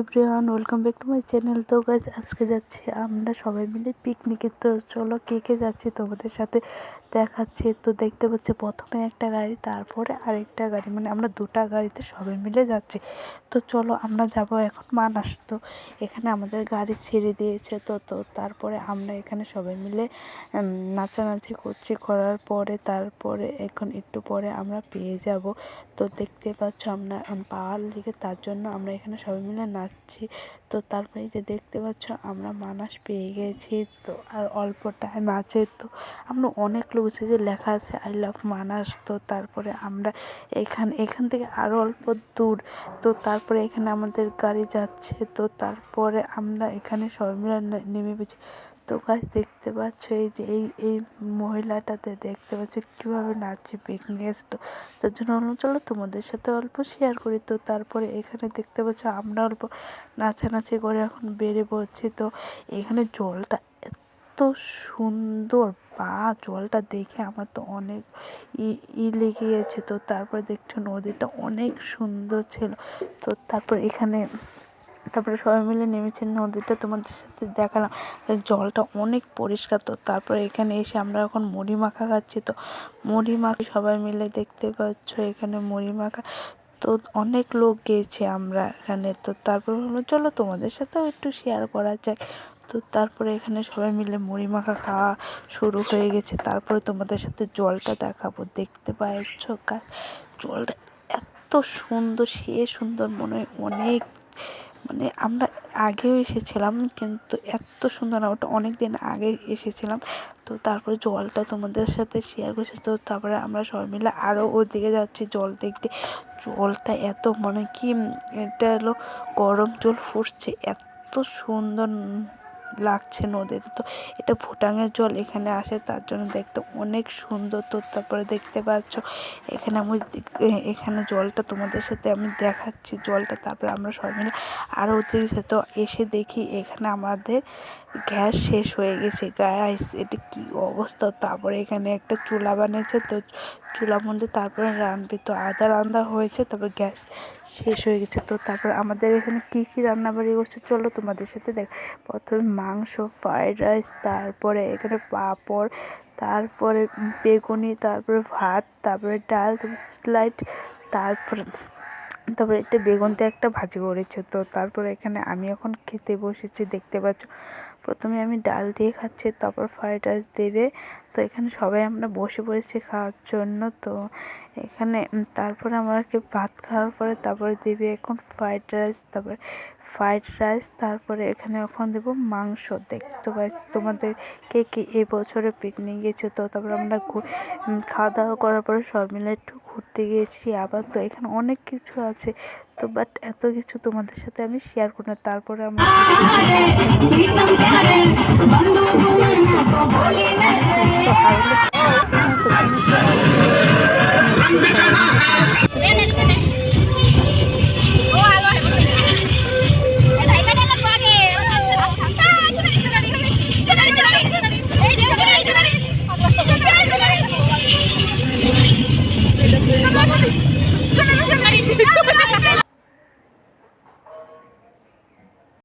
Everyone, welcome back to my channel. তো guys আজকে যাচ্ছি আমরা সবাই মিলে পিকনিকে তো চলো কে কে যাচ্ছি তোমাদের সাথে দেখাচ্ছি। তো দেখতে পাচ্ছি প্রথমে একটা গাড়ি, তারপরে আরেকটা গাড়ি। মানে আমরা দুটা গাড়িতে সবাই মিলে যাচ্ছি। তো চলো আমরা যাব এখন মানাস। তো এখানে আমাদের গাড়ি ছেড়ে দিয়েছে। তো তো তারপরে আমরা এখানে সবাই মিলে নাচানাচি করছি। করার পরে, তারপরে এখন একটু পরে আমরা পেয়ে যাব। তো দেখতে পাচ্ছ আমরা পাওয়ার লিগে তার জন্য আমরা এখানে সবাই মিলে নাচছি তো তারপরে যে দেখতে পাচ্ছ, আমরা মানাস পেয়ে গেছি। তো আর অল্প টাইম আছে। তো আমরা অনেক লোক যে, লেখা আছে আই লাভ মানাস। তো তারপরে আমরা এখান এখান থেকে আরও অল্প দূর। তো তারপরে এখানে আমাদের গাড়ি যাচ্ছে। তো তারপরে আমরা এখানে সবাই মিলে নেমে পেয়েছি তো গাছ দেখতে পাচ্ছ এই যে এই এই মহিলাটাতে দেখতে পাচ্ছ কীভাবে নাচছে পিকনিক এসে তো তার জন্য বললাম, চলো তোমাদের সাথে অল্প শেয়ার করি। তো তারপরে এখানে দেখতে পাচ্ছ আমরা অল্প নাচানাচি করে এখন বেড়ে পড়ছি। তো এখানে জলটা এত সুন্দর বা জলটা দেখে আমার তো অনেক ই ই লেগে গেছে। তো তারপরে দেখছ নদীটা অনেক সুন্দর ছিল। তো তারপর এখানে তারপরে সবাই মিলে নেমেছি নদীটা তোমাদের সাথে দেখালাম। জলটা অনেক পরিষ্কার তো, তারপরে এখানে এসে আমরা এখন মুড়ি মাখা খাচ্ছি তো। মুড়ি মাখা সবাই মিলে দেখতে পাচ্ছ এখানে মুড়ি মাখা। তো অনেক লোক গিয়েছি আমরা এখানে তো, তারপর হলো চলো তোমাদের সাথেও একটু শেয়ার করা যাক। তো তারপরে এখানে সবাই মিলে মুড়ি মাখা খাওয়া শুরু হয়ে গেছে। তারপরে তোমাদের সাথে জলটা দেখাবো, দেখতে পাচ্ছ গা জলটা এত সুন্দর, সে সুন্দর মনে হয় অনেক মানে আমরা আগেও এসেছিলাম, কিন্তু এত সুন্দর না, ওটা অনেক দিন আগে এসেছিলাম। তো তারপরে জলটা তোমাদের সাথে শেয়ার করছি। তো তারপরে আমরা সবাই মিলে আরও ওদিকে যাচ্ছি জল দেখতে। জলটা এত মানে কি, এটা হলো গরম জল ফুটছে, এত সুন্দর লাগছে নদীতে। তো এটা ভুটানের জল এখানে আসে, তার জন্য দেখতে অনেক সুন্দর। তো তারপরে দেখতে পাচ্ছ, এখানে আমি এখানে জলটা তোমাদের সাথে আমি দেখাচ্ছি। জলটা তারপরে আমরা সবাই মিলে আরও ওদিকে তো এসে দেখি, এখানে আমাদের গ্যাস শেষ হয়ে গেছে। গ্যাস এটা কি অবস্থা? তারপরে এখানে একটা চুলা বানিয়েছে, তো চুলার মধ্যে তারপরে রান্নবে তো আদা রান্না হয়েছে, তারপর গ্যাস শেষ হয়ে গেছে। তো তারপর আমাদের এখানে কী কী রান্নাবাড়ি করছে, চলো তোমাদের সাথে দেখ। প্রথমে মাংস ফ্রাইড রাইস তারপরে এখানে পাঁপড়, তারপরে বেগুনি, তারপরে ভাত, তারপরে ডাল, তারপরে স্লাইড তারপরে তারপরে একটা বেগুন দিয়ে একটা ভাজি করেছে। তো তারপরে এখানে আমি এখন খেতে বসেছি, দেখতে পাচ্ছ? প্রথমে আমি ডাল দিয়ে খাচ্ছি, তারপর ফ্রাইড রাইস দেবে তো এখানে সবাই আমরা বসে পড়েছি খাওয়ার জন্য তো এখানে তারপরে আমাকে ভাত খাওয়ার পরে তারপরে দেবে এখন ফ্রাইড রাইস তারপরে ফ্রাইড রাইস তারপরে এখানে এখন দেবো মাংস। দেখতে পাই তোমাদের কে কে এই বছরে পিকনিক গেছো? তো তারপরে আমরা খাওয়া দাওয়া করার পরে সব মিলে একটু ঘুরতে গিয়েছি। আবার তো এখানে অনেক কিছু আছে তো বাট এত কিছু তোমাদের সাথে আমি শেয়ার করি না। তারপরে আমরা